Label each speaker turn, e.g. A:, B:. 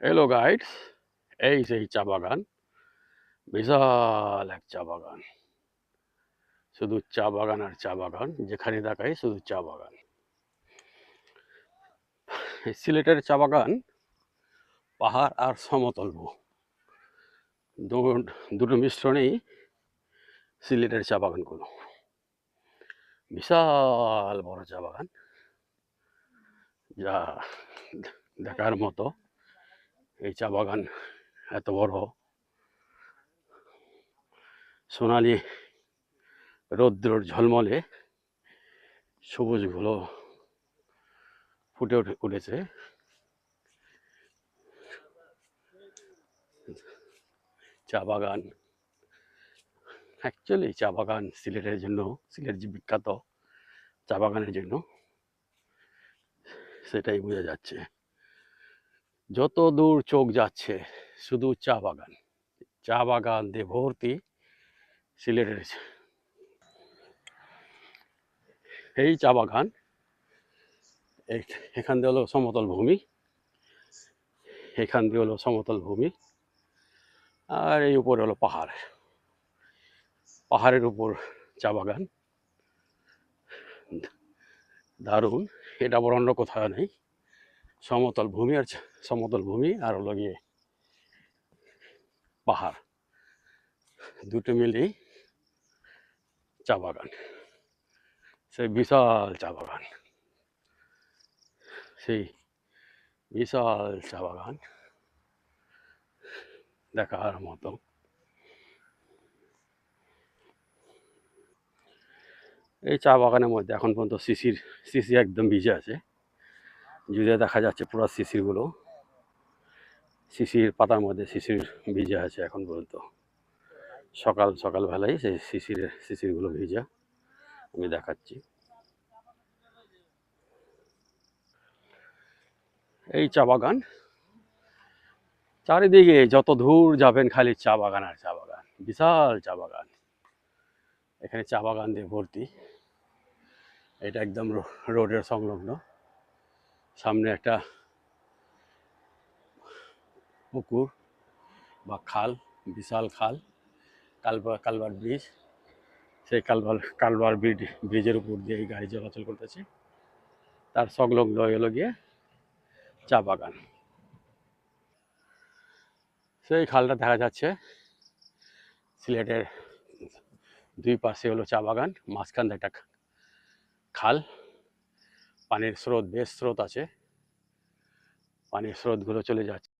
A: Hello guides এই সেই চা বাগান। বিশাল এক চা বাগান। শুধু চা বাগান আর চা বাগান, যেখানে দেখাই শুধু চা বাগান। সিলেটের চা বাগান পাহাড় আর সমতল দুটো মিশ্রণেই সিলেটের চা বাগানগুলো। বিশাল বড় চা বাগান। যা দেখার মতো। এই চা বাগান এত বড়। সোনালি রৌদ্রর ঝলমলে সবুজগুলো ফুটে উঠে উঠেছে। চা বাগান। অ্যাকচুয়ালি চা বাগান সিলেটের জন্য, সিলেট যে বিখ্যাত চা বাগানের জন্য, সেটাই বোঝা যাচ্ছে। যত দূর চোখ যাচ্ছে, শুধু চা বাগান। চা বাগান দিয়ে ভর্তি সিলেটের এই চা বাগান এখান দিয়ে হলো সমতল ভূমি। এখান দিয়ে হলো সমতল ভূমি। আর এই উপরে হলো পাহাড়। পাহাড়ের উপর চা বাগান। দারুণ। এটা আবার অন্য কোথাও নেই। সমতল ভূমি আর সমতল ভূমি আর হলো গিয়ে পাহাড়। দুটো মিলেই চা বাগান। সেই বিশাল চা বাগান। সেই বিশাল চা বাগান দেখার মতো। এই চা বাগানের মধ্যে এখন পর্যন্ত শিশির শিশি একদম ভিজে আছে। যদিও দেখা যাচ্ছে পুরো শিশিরগুলো। শিশির পাতার মধ্যে শিশির ভিজে আছে এখন পর্যন্ত। সকাল সকাল বেলায় সেই শিশিরের শিশিরগুলো ভিজা। আমি দেখাচ্ছি। এই চা বাগান। চারিদিকে যত দূর যাবেন খালি চা বাগান আর চা বাগান। বিশাল চা বাগান। এখানে চা বাগান দিয়ে ভর্তি। এটা একদম রোডের সংলগ্ন। সামনে একটা পুকুর বা খাল, বিশাল খাল, কালবা কালবার ব্রিজ। সেই কালবার কালবার ব্রিজ ব্রিজের উপর দিয়ে এই গাড়ি চলাচল করতেছে। তার সংলগ্ন হলো গিয়ে চা বাগান। সেই খালটা দেখা যাচ্ছে সিলেটের দুই পাশে হলো চা বাগান, মাঝখান একটা খাল। পানির স্রোত বেশ স্রোত আছে। পানির স্রোতগুলো চলে যাচ্ছে।